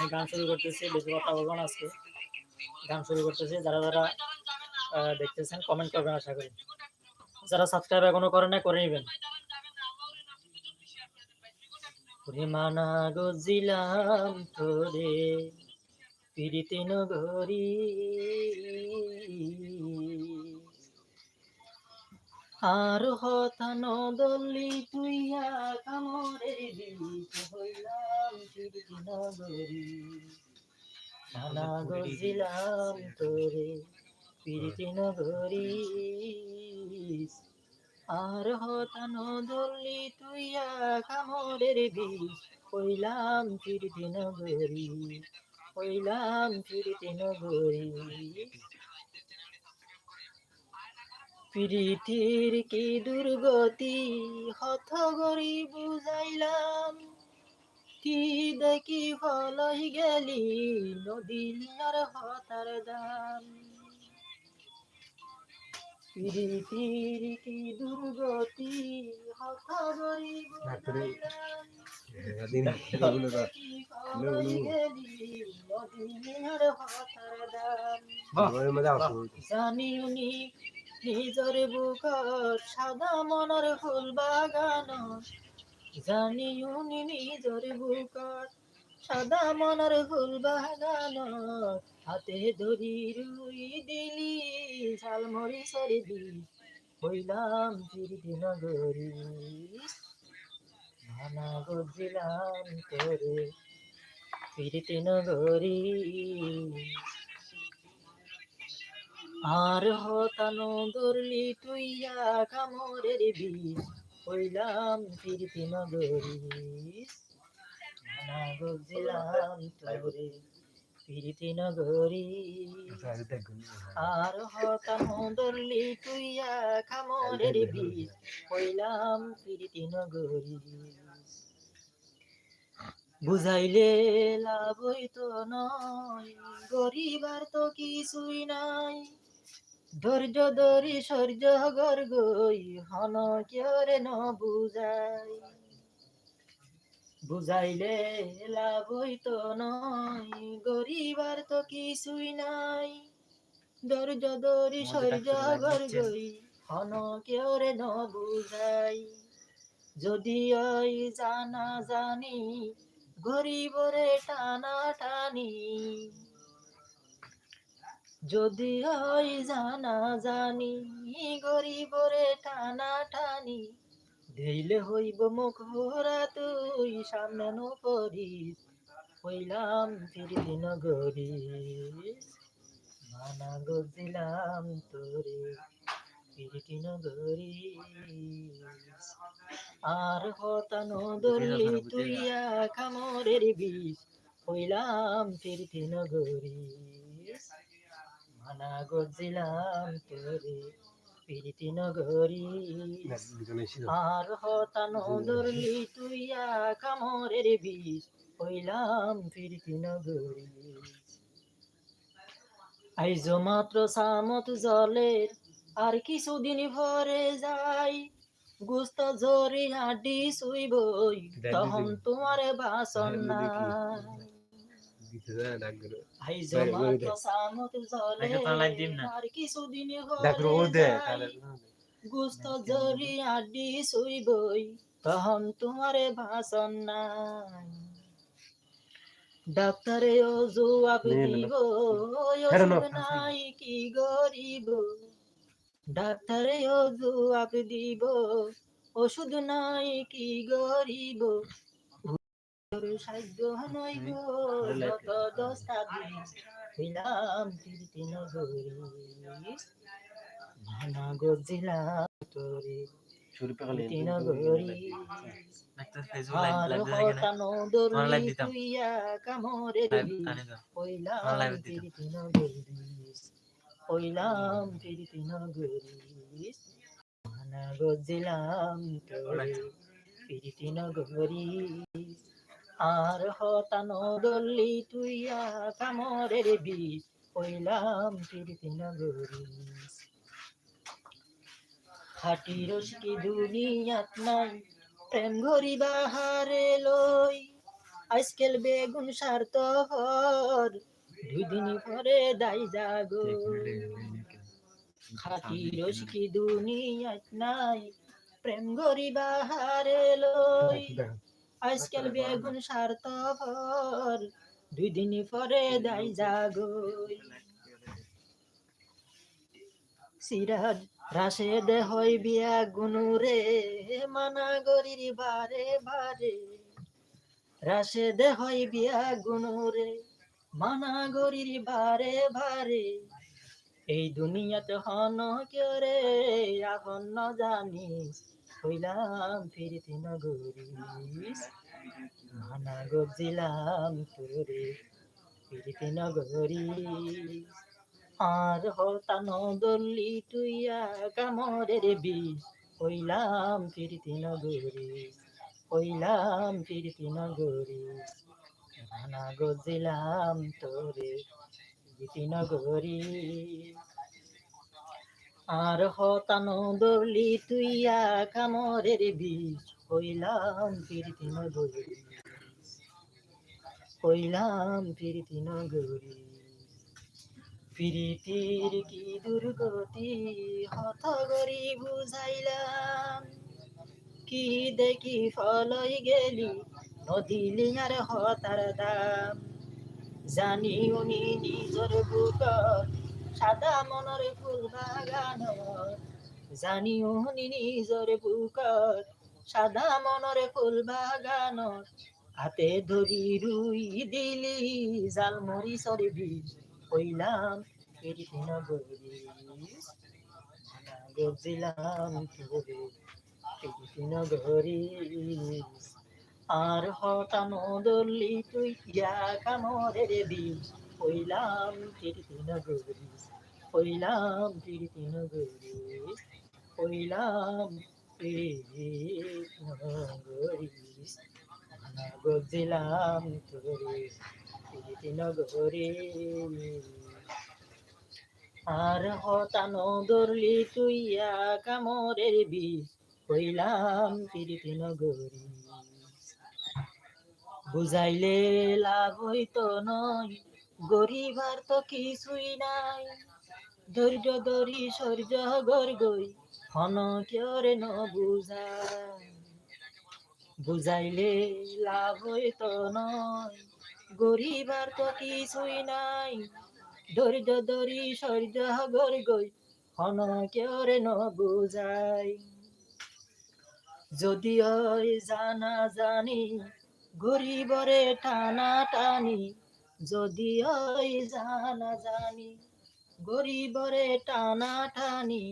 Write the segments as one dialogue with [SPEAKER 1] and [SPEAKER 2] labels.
[SPEAKER 1] আমি গান শুরু করতেছি বেশি কথা বলব না আজকে গান শুরু করতেছি। যারা যারা দেখতেছেন কমেন্ট করবেন আশা করি। যারা সাবস্ক্রাইব এখনও করে না করে নেবেন। মানা গজিলাম তোরে পিরিতি নগরী। আর হতান দলি তুইয়া কামরে পিরিতি নগরী নানা গজিলাম তোরে, পিরিতি নগরী। আর হতান দলি তুইয়া কামরের বিষ হইলাম পিরিতি পিরিতি প্রীতির কি দুর্গতি হত গরি বুঝাইলাম। কি দেখি ফলই গেলি নদীর হতার দাম প্রীতির কি দুর্গতি হত জানি উনি নিজর বুকর সাদা মনের ফুল বাগান। জানি উনি নিজর বুকর সাদা মনের ফুল বাগান হাতে ধরি রুই দিলি ঝালমরি সরিদি হইলাম ফিরতি নগরী। ভানা গজিলাম তোরে ফিরতি নগরী। আর হতানো দরলি তুইয়া কামরের বিষ হইলাম ফিরতি নগরী। নানা গজিলাম তোরে ফিরতি নগরী। আর হতানো দরলি তুইয়া কামরের বিষ হইলাম ফিরতি নগরী। বুঝাইলে লাভ হইতো নয় গরিবার তো কিছুই নাই। ধৈর্য ধরি সূর্য গর গই হন কেরে ন বুঝাই? বুঝাইলে লাভ হইতো নয় গরিবার তো কিছুই নাই। ধৈর্য ধরি সূর্য গর গই হন কেরে ন বুঝাই? যদি ওই জানা জানি গরিবরে টানা টানি। যদি হয় জানা জানি, গরিবরে টানা টানি ধেইলে হইব মুখ ভরা তুই, সামনে নো করিস হইলাম ফিরতি নগরী মানা গজিলাম তোরে ফিরতি নগরী আর হতানো দলি তুই কামরের বিষ, হইলাম ফিরতি নগরী মানা গজিলাম তোরে ফিরতি নগরী। আর হতানো দলি তুইয়া কামরের বিষ হইলাম ফিরতি নগরী। আইজ মাত্র সামত জলের আর কিছুদিন ভরে যাই। গুস্ত জরি হাডি শুইবই তখন তোমার বাসন নাই হাডি শুইবই তখন তোমার বাসন নাই ডাক্তারে ও দিব নাই কি গরিব ডাক্তারে ও দিব ওষুধ নাই কি গরিব সাহায্য নই গো যত দিন হইলাম ফিরতি নগরী। ভানা গজিলাম তোরে নগরী। হইলাম ফিরতি নগরীস মানা গজিলাম তোরে আর হতানো দরলি তুইয়া কামরে বিষ হইলাম ফিরতি নগরীস খাটি রসকি দুনিয়াত নাই, প্রেম ঘরি বাহারে লই আজকেল বেগুন সার্থ হর দুই দিন পরে দাই জাগো। খাটি রসকি দুনিয়াত নাই, প্রেম গরিবা হারে লই। আজকাল বেগুন সার্থ হর দুই দিন পরে দাই জাগো সিরাজ রাশে দে হই বিয়া গুনুরে মানা গরির বারে বারে। রাশে দে হই বিয়া গুনুরে মানা গরির বারে বারে। এই দুনিয়াতে হন করে এখন ন জানিস হইলাম ফিরতি নগরিস মানা গজিলাম তোরে ফিরতি নগরিস আর হতান দল্লি তুইয়া কামরের বিষ হইলাম ফিরতি নগরিস হইলাম ফিরতি নগরিস মানা গজিলাম তোরে ফিরতি নগরিস আর হতানো দলি তুইয়া কামরের বীজ হইলাম ফিরতি নগরী। হইলাম ফিরতি নগরী। ফিরিতির কি দুর্গতি, হত গরি বুঝাইলাম। কি দেখি ফলই গেলি, নদী আর হতার দাম। জানি উনি নিজর বুকর সাদা মনের ফুল বাগান জানি উনি নিজর বুকর সাদা মনের ফুল বাগান হাতে ধরি রুই দিলি জাল মরি সরে বিষ হইলাম ফিরিতি নগরী গজিলাম তোরে ফিরিতি নগরী আর হটানো দল্লি তুই ইয়া কামরের বিষ হইলাম ফিরতি নগরী হইলাম ফিরতি নগরী হইলাম গজিলাম তোরে। ফিরতি নগরী আর হতানো দরলি তুইয়া কামরের বিষ হইলাম ফিরতি নগরী বুঝাইলে লাভ হইতো নয়। গরিবার তো কিছুই নাই। ধৈর্য ধরি সৌর্য গর্গই হন কেরে ন বুঝাই। বুঝাইলে লাভ হইতো নয়। গরিবার তো কিছুই নাই। ধৈর্য ধরি সৌর্য গর্গই হন কেরে ন বুঝাই। যদি হয় জানা জানি, গরিবরে টানা টানি যদি ওই জানা জানি গরিবরে টানা টানি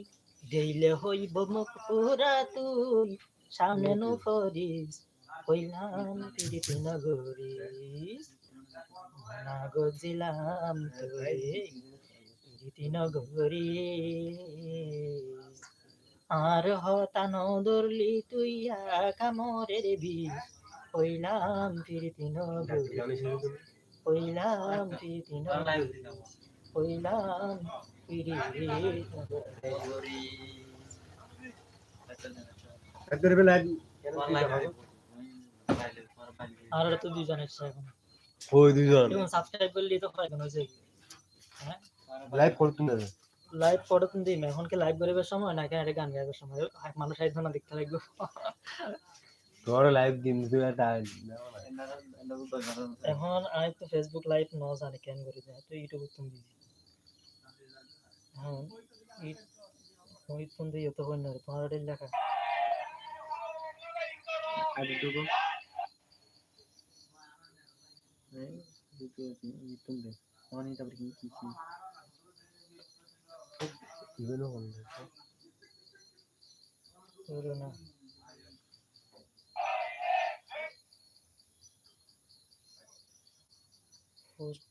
[SPEAKER 1] দেইলে হইব মুখ পুরা তুই। সামনে নো করিস হইলাম প্রীতি নগরিস না গজিলাম তোরে প্রীতি নগরিস আর হতানো দরলি তুই কামরের বিষ হইলাম প্রীতি নগরী হইলাম নগরী হইলাম আর তো দুজন এসছে এখন।
[SPEAKER 2] ওই দুজন
[SPEAKER 1] সাবস্ক্রাইব করলে তো হয় হয়েছে হ্যাঁ?
[SPEAKER 2] লাইভ করতে
[SPEAKER 1] লাইভ পড়ে তুমি দিই এখন কি লাইভ করিবার সময়? না কেন গান গাইবার সময়? মানুষ সাইড না দেখতে লাগবে।
[SPEAKER 2] তোর লাইভ দিন তুই একটা
[SPEAKER 1] এখন আমি তো ফেসবুক লাইভ ন জানি কেন করি যায় তো ইউটিউব তুমি দিবি হ্যাঁ ওই তুমি দিয়ে তো হই না তোমার ওটা লেখা।
[SPEAKER 2] ইভেনও করবে
[SPEAKER 1] হলো না। পোস্ট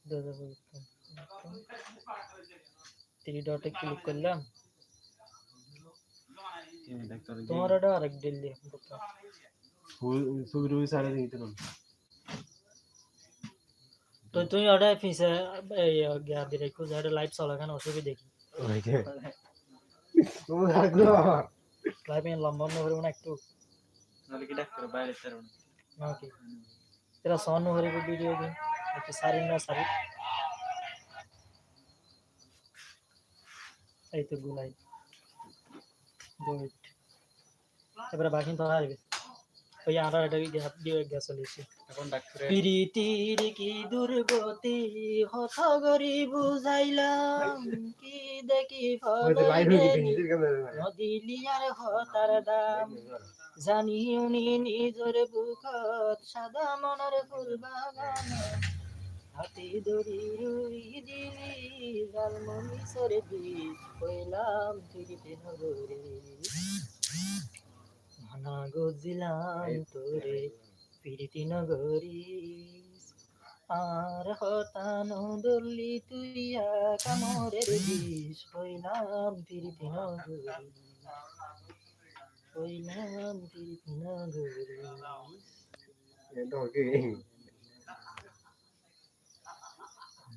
[SPEAKER 1] তোমার এটা আরেক তো তুমি ওটা ফিসে এই গিয়া দিলে কো যারা লাইভ চলাখান দেখি। লাইভ এ লম্বা নহরে মনে একটু। নালে কি ডাক্তার ভিডিও দিন একটু সারি না সারি এই তো গুলাই গুড। এবারে বাকি তো হারবে ওই আড়া এটা দিয়ে গ্যাস চলেছে
[SPEAKER 3] এখন ডাক্তারে
[SPEAKER 1] প্রীতির কি দুর্গতি? হত গরি বুঝাইলাম কি দেখি নদিলিয়ার হতার দাম। জানি উনি নিজর বুকত সাদা মনের ফুল বাগান হাতি দড়ি রুই দিলি লালমনি সরে বীজ কইলাম ফিরিতে নগরে। মানা গজিলাম তোরে ফিরিতি নগরী। আর হতানো দল্লি তুইয়া কামরের বিষ হইলাম ফিরিতি নগরী। হইলাম ফিরিতি নগরী
[SPEAKER 2] এটা ওকে
[SPEAKER 1] নদী
[SPEAKER 2] তুমি কি